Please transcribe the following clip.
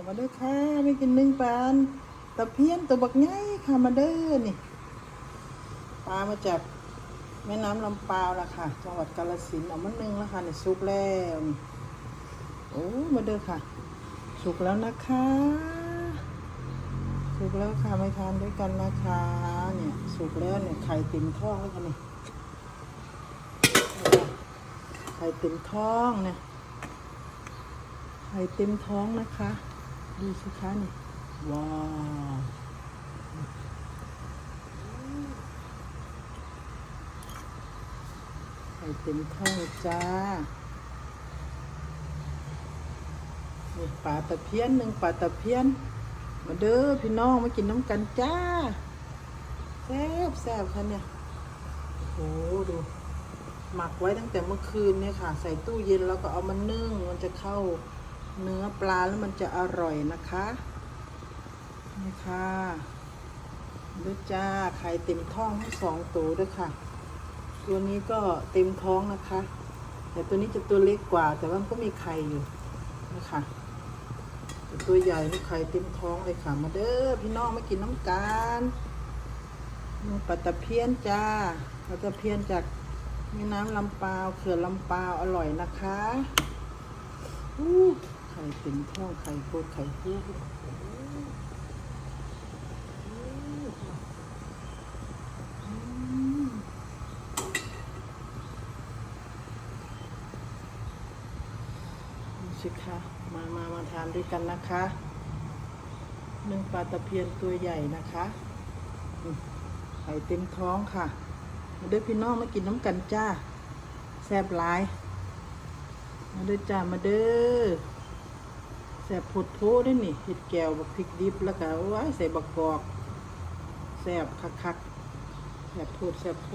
อมาเด้อค่ะไม่กินนึ่งปลาตะเพียนตัวบักใหญ่ค่ะมาเด้อนี่ปลามาจากแม่น้ำลำปาวละค่ะ จังหวัดกาฬสินเอามานึ่งแล้วค่ะนี่สุกแล้วโอ้มาเด้อค่ะ สุกแล้วนะคะสุกแล้วค่ะไม่ทานด้วยกันนะคะเนี่ยสุกแล้วเนี่ยไข่เต็มท้องแล้วค่ะนี่ไข่เต็มท้องเนี่ยไข่เต็มท้องนะคะ ดูสิคะนี่ว้าวไข่เต็มท้องจ้ามีปลาตะเพียนหนึ่งปลาตะเพียน มาเด้อพี่น้องมากินน้ำกันจ้าแซ่บแซ่บค่ะเนี่ยโอ้ดูหมักไว้ตั้งแต่เมื่อคืนเนี่ยค่ะ ใส่ตู้เย็นแล้วก็เอามานึ่งมันจะเข้า เนื้อปลาแล้วมันจะอร่อยนะคะนี่ค่ะด้วยจ้าไข่เต็มท้องทั้งสองตัวด้วยค่ะ ตัวนี้ก็เต็มท้องนะคะ แต่ตัวนี้จะตัวเล็กกว่า แต่ว่ามันก็มีไข่อยู่นะคะต,ตัวใหญ่นี่ไข่เต็มท้องเลยค่ะ มาเด้อพี่น้องมากินน้ำกันนี่ปลาตะเพียนจ้าปลาตะเพียนจากมีน้ำลำปาวเขื่อนลำปาวอร่อยนะคะอู้ ไข่เต็มท้องไข่โครไข่ฟูดูสิคะมามามาทานด้วยกันนะคะนึ่งปลาตะเพียนตัวใหญ่นะคะไข่เต็มท้องค่ะมาเด้อพี่น้องมากินน้ำกันจ้า แซ่บหลาย มาเด้อจ้า มาเด้อ ซ่บผดโพด้วยนี่เห็ดแก้วบักพริกดิบแล้วก็ว้าใส่บักกอกแซ่บคักๆแซ่บโพดแซ่บโพ